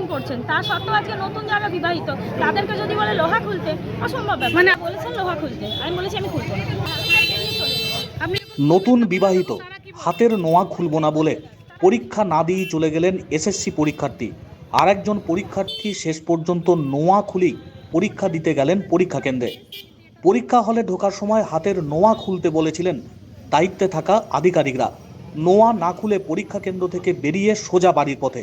Coaching করছেন। তা সত্ত্বেও আজকে নতুন যারা বিবাহিত তাদেরকে যদি বলে লোহা খুলতে অসম্ভব মানে বলেছেন লোহা খুলতে। আমি বলেছি আমি খুলবো নতুন বিবাহিত হাতের নোয়া খুলব না বলে পরীক্ষা না দিয়েই চলে গেলেন এসএসসি পরীক্ষার্থী। আর একজন পরীক্ষার্থী শেষ পর্যন্ত নোয়া খুলেই পরীক্ষা দিতে গেলেন পরীক্ষা কেন্দ্রে। পরীক্ষা হলে ঢোকার সময় হাতের নোয়া খুলতে বলেছিলেন দায়িত্বে থাকা আধিকারিকরা। নোয়া না খুলে পরীক্ষা কেন্দ্র থেকে বেরিয়ে সোজা বাড়ির পথে।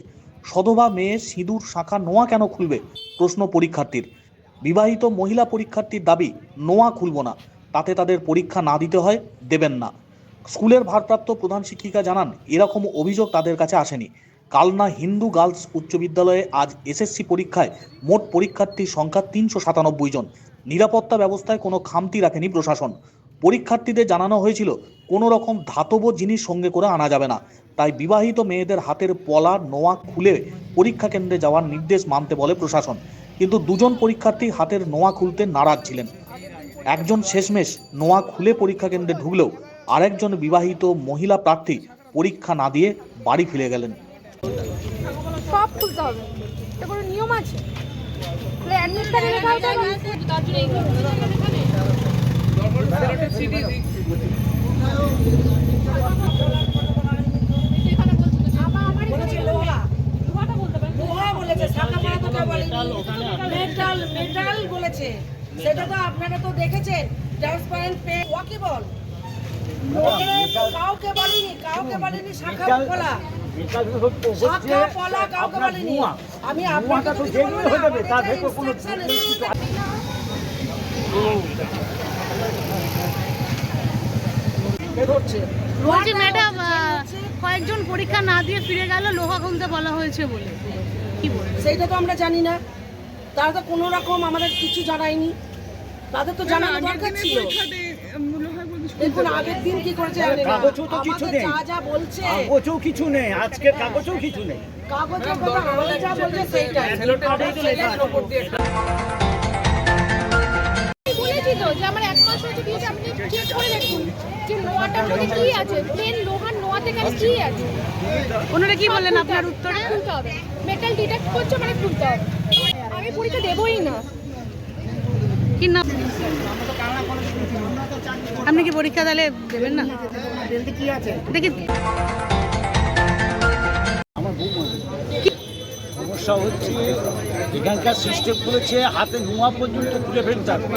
সধবা মেয়ে সিঁদুর শাখা নোয়া কেন খুলবে? প্রশ্ন পরীক্ষার্থীর। বিবাহিত মহিলা পরীক্ষার্থীর দাবি, নোয়া খুলব না। তাতে তাদের পরীক্ষা না দিতে হয়, দেবেন না। স্কুলের ভারপ্রাপ্ত প্রধান শিক্ষিকা জানান, এরকম অভিযোগ তাদের কাছে আসেনি। কালনা হিন্দু গার্লস উচ্চ বিদ্যালয়ে আজ এসএসসি পরীক্ষায় মোট পরীক্ষার্থীর সংখ্যা তিনশো সাতানব্বই জন। নিরাপত্তা ব্যবস্থায় কোনো খামতি রাখেনি প্রশাসন। পরীক্ষার্থীদের জানানো হয়েছিল, কোনো রকম ধাতব জিনিস সঙ্গে করে আনা যাবে না। তাই বিবাহিত মেয়েদের হাতের পলা নোয়া খুলে পরীক্ষা কেন্দ্রে যাওয়ার নির্দেশ মানতে বলে প্রশাসন। কিন্তু দুজন পরীক্ষার্থী হাতের নোয়া খুলতে নারাজ ছিলেন। একজন শেষমেশ নোয়া খুলে পরীক্ষা কেন্দ্রে ঢুকলেও আরেকজন বিবাহিত মহিলা প্রার্থী পরীক্ষা না দিয়ে বাড়ি ফিরে গেলেন। সব খুলতে হবে। এটা কোনো নিয়ম আছে? অ্যাডমিট মেটাল মেটাল বলেছে। সেটা তো আপনারা তো দেখেছেন। ট্রান্সপারেন্ট পে ওয়াকেবল কাউকে বলেনি কাউকে বলেনি শাখা ফলা শাখা ফলা কাউকে বলেনি। আমি আপনাকে তো কিছু বলব না, আমাদের যা instruction এসেছে, বেরোচ্ছে বলছি ম্যাডাম কয়েকজন পরীক্ষা না দিয়ে ফিরে গেল লোহা খুলতে বলা হয়েছে বলে। সেইটা তো আমরা জানি না। তারা তো কোনো রকম আমাদের কিছু জানায়নি। তাদের তো জানানো দরকার ছিল। দেখুন আগের দিন কি করেছে কাগজও তো কিছু নেই। যা যা বলছে। কাগজও কিছু নেই। আজকের কাগজও কিছু নেই। কাগজের কথা আমাদের যা বলছে সেইটাই। তো যে আমার এক মাস হয়েছে দিয়েছে আপনি চেক করে দেখুন যে নোয়াটার মধ্যে কি আছে? প্লেন লোহার নোয়াতে গেলে কি আছে? ওনারা কি বললেন আপনার উত্তরে? হবে। মেটাল ডিটেক্ট করছে মানে খুলতে হবে। আমি পরীক্ষা দেবই না। কি না আপনি কি পরীক্ষা তাহলে দেবেন না? কি আছে দেখি। সমস্যা হচ্ছে এখানকার সিস্টেম করেছে হাতে নোয়া পর্যন্ত খুলে ফেলতে হবে।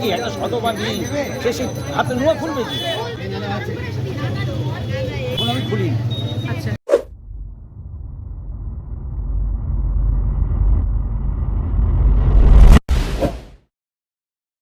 কি একটা শতবার নেই শেষে হাতে নোয়া খুলবে কি? এখন আমি খুলি